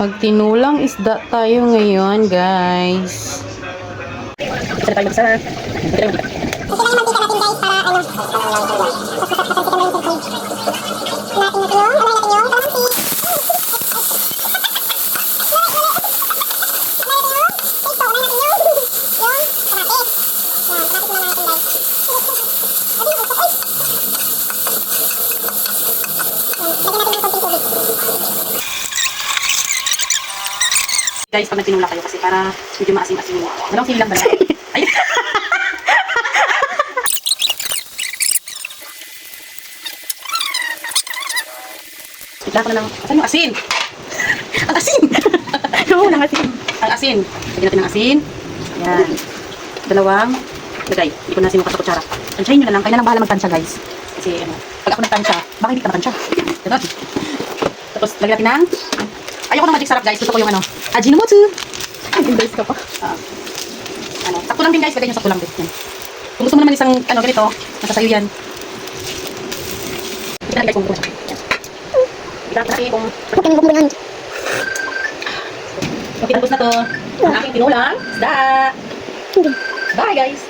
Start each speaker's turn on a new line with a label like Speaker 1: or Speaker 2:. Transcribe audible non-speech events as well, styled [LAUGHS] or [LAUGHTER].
Speaker 1: Magtinulang isda tayo ngayon, guys.
Speaker 2: Isa tayo mag-isa. Ito
Speaker 3: lang yung mantika natin guys para ano. Tapos masasaksikan mo yung tubig. Natin na yung, ano natin yung kalamansi.
Speaker 2: Guys, pag nagtinula kayo kasi para medyo maasim-asim mo. Dalawang sili lang ba? Ay! Bigla ko na lang. Asan yung asin? Ang asin! [LAUGHS] Oo, ng asin. Ang asin. Lagyan natin ng asin. Ayan. Dalawang. Lagay. Hindi ko na mo sa kutsara. Tansyahin nyo na lang. Kaya na lang bahala magtansya, guys. Kasi, ano, pag ako nagtansya, baka hindi ka matansya. Ganon. Tapos, lagyan natin ng Ayoko ng magic sarap guys. Gusto ko yung ano. Ajinomoto.
Speaker 1: Guys ka pa.
Speaker 2: Ah. ano. Sakto lang din guys. Lagay nyo sakto lang din. Yan. Kung gusto mo naman isang ano ganito. Nasa sayo yan. Tignan guys kung gusto mo natin kung okay tapos na to. Ang aking tinulang. Isda. Bye guys.